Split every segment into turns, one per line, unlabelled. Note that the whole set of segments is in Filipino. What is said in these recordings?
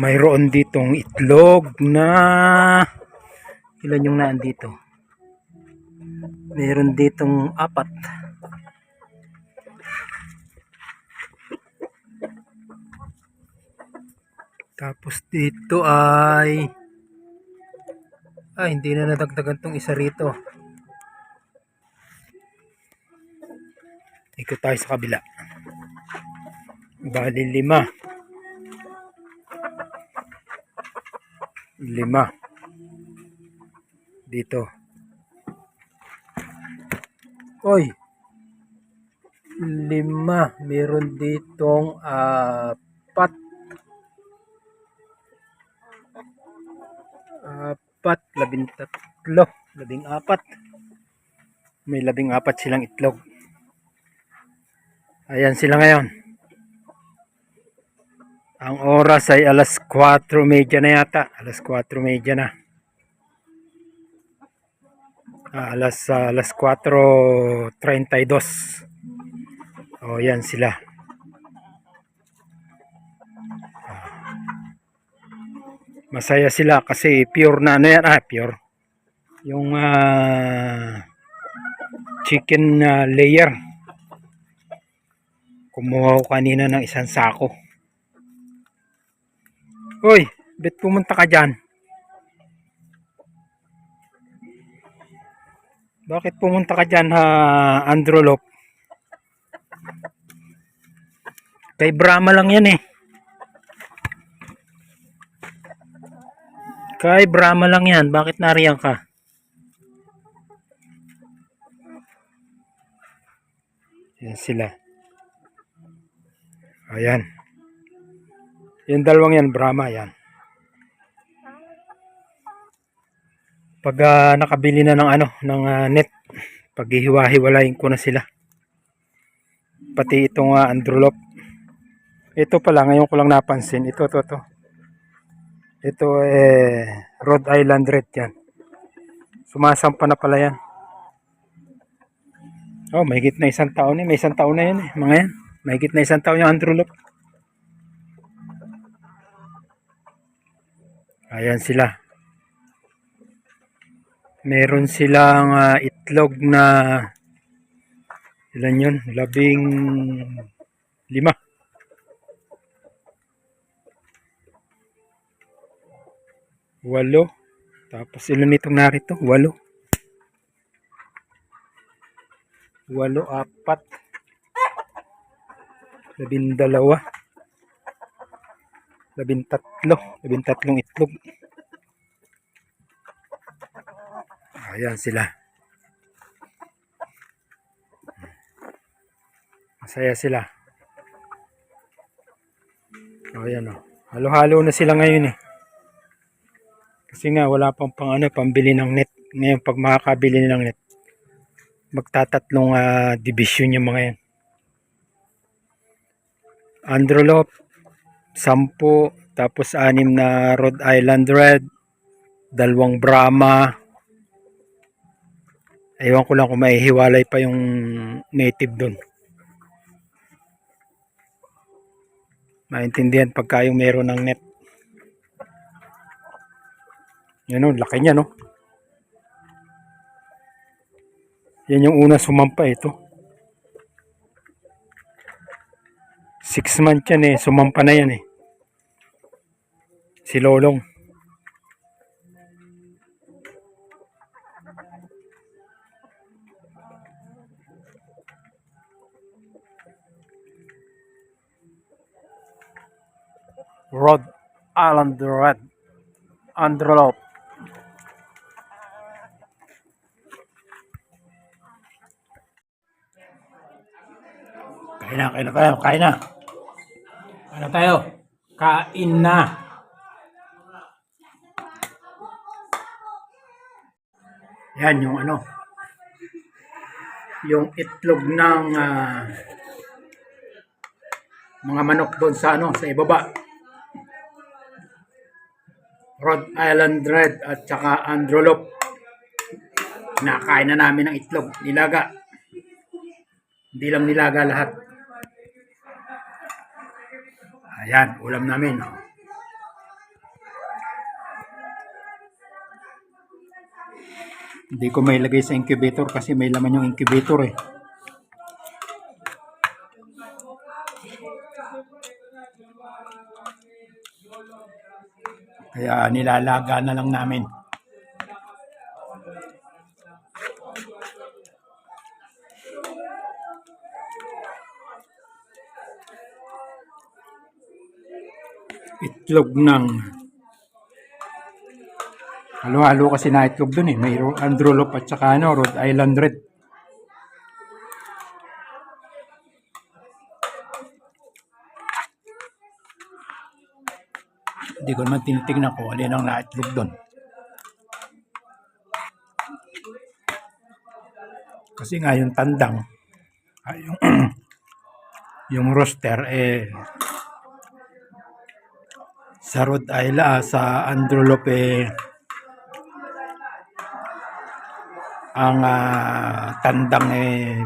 mayroon ditong itlog na ilan yung naandito mayroon ditong apat. Tapos dito ay ah hindi na nadagdagan tong isa rito. Ikot tayo sa kabila. Bali lima lima. Dito. Oy! Lima. Meron ditong apat. Apat. Labing tatlo. Labing apat. May labing apat silang itlog. Ayan sila ngayon ang oras ay alas 4.30 na yata. Alas 4.30 na. Ah, alas, ah, alas 4.32. O, yan sila. Ah. Masaya sila kasi pure na ano yan. Ah, pure. Yung ah, chicken ah, layer. Kumuha ko kanina ng isang sako. Hoy, bet pumunta ka dyan? Bakit pumunta ka dyan ha, Androlop? Kay Brahma lang yan eh. Kay Brahma lang yan. Bakit nariyan ka? Yan sila. Ayan. Yung dalawang yan, Brahma, yan. Pag ah, nakabili na ng ano, ng ah, net, pag hiwa-hiwalayin ko na sila. Pati itong uh, Androlop. Ito pala, ngayon ko lang napansin. Ito, ito, ito. Ito eh, Rhode Island Red yan. Sumasampa na pala yan. Oh, may na isang taon eh. May isang taon na yan eh. Mga yan. May na isang taon yung Androlop. Ayan sila. Meron silang ah, itlog na ilan yun? Labing lima. Walo. Tapos ilan itong narito? Walo. Walo, apat. Labing dalawa. Labing tatlo. Labing tatlong itlog. Ayan sila. Masaya sila. O ayan o. Halo-halo na sila ngayon eh. Kasi nga wala pang pang ano, pambili ng net. Ngayon pag makakabili ng net, magtatatlong ah, division yung mga yan. Androlop, sampu, tapos anim na Rhode Island Red, dalawang Brahma. Ewan ko lang kung maihiwalay pa yung native doon. Maintindihan pagka yung meron ng net. Yan o, laki niya no. Yan yung una sumampa ito. Six months yan eh, sumampa na yan eh. Si Lolong. Rod Island Red Androlop. Kain na, kain na tayo, kain na. Na tayo. Kain na. Yan yung ano. Yung itlog ng ah, mga manok doon sa ano, sa ibaba. Rhode Island Red at saka Androlop. Nakain na namin ng itlog, nilaga. Hindi lang nilaga lahat. Ayan, ulam namin. Oh. Hindi ko may lagay sa incubator kasi may laman yung incubator eh. Kaya nilalaga na lang namin. Itlog ng Halo-halo kasi na itlog dun eh. May ro- Androlop at saka ano, Rhode Island Red. Hindi ko naman tinitignan ko alin ang naitlog doon. Kasi nga yung tandang, ah, yung, yung roster eh sa Rhode Island, ah, sa Androlop eh ang ah, tandang eh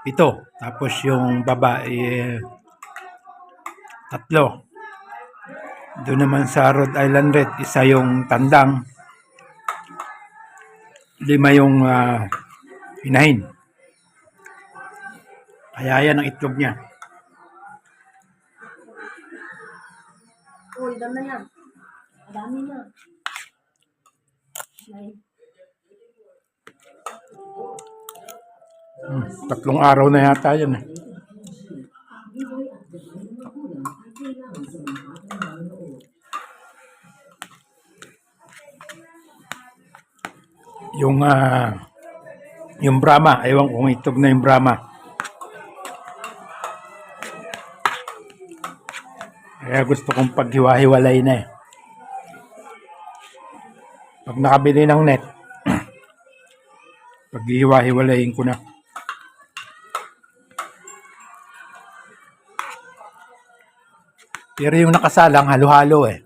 pito. Tapos yung babae eh, tatlo. Doon naman sa Rhode Island Red, isa yung tandang. Lima yung ah, inahin. Kaya yan ang itlog niya.
Oh, ilan na yan? Madami na.
Hmm, tatlong araw na yata yan eh. Yung ah yung Brahma, ewan kung itlog na yung Brahma. Kaya gusto kong paghiwa-hiwalay na eh. Pag nakabili ng net, paghiwa-hiwalayin ko na. Pero yung nakasalang halo-halo eh.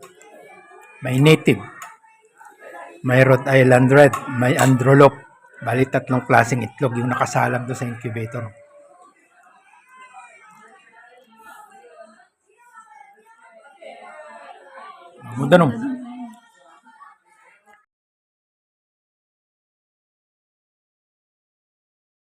May native. May Rhode Island Red. May Androlop. Bali tatlong klaseng itlog yung nakasalang doon sa incubator. मुद्दन